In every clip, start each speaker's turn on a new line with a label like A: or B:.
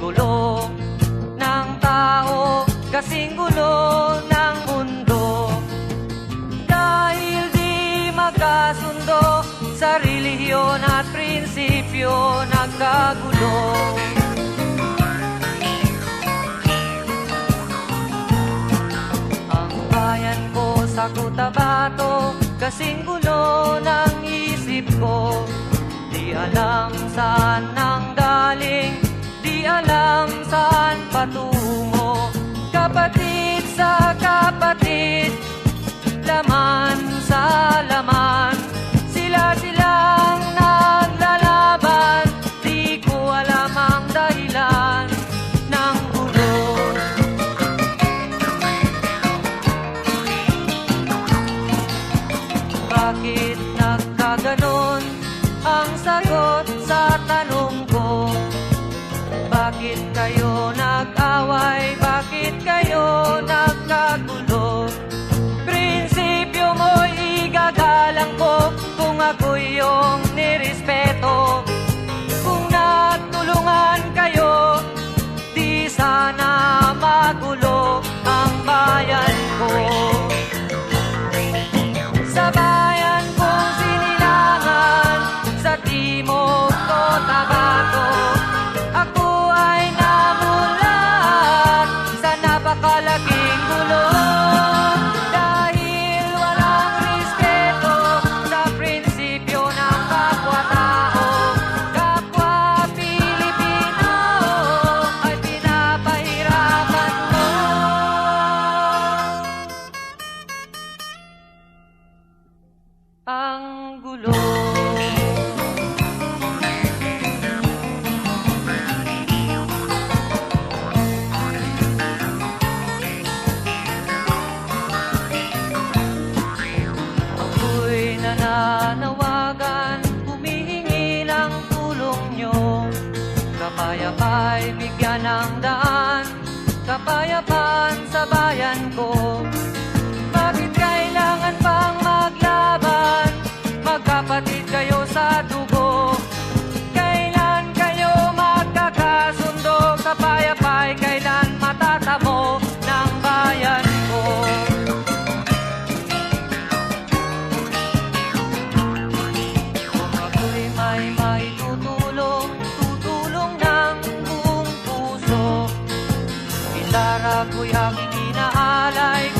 A: gulo ng tao, kasing gulo ng mundo. Dahil di magkasundo sa relihiyon at prinsipyo nagkagulo. Ang bayan ko sa Cotabato, kasing gulo ng isip ko. Di alam saan nang galing, laman sa laman. Sila silang naglalaban, di ko alam dahilan ng gulo. Bakit nagkaganon ang sagot sa tanong ko? Bakit kayo nag-away? Bakit kayo nagkagulo? Ako yung nirespeto. Kung natulungan kayo, di sana magulo ang bayan ko. Sa bayan kong sinilangan Sa timog ko tabato Ako ay namulat Sa napakalaking Ako'y nananawagan, humihingi ng tulong nyo. Kapayapa'y bigyan ng daan, kapayapaan sa bayan ko. Gitara ko'y aking inaalay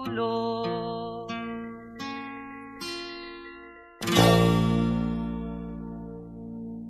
A: ang gulo.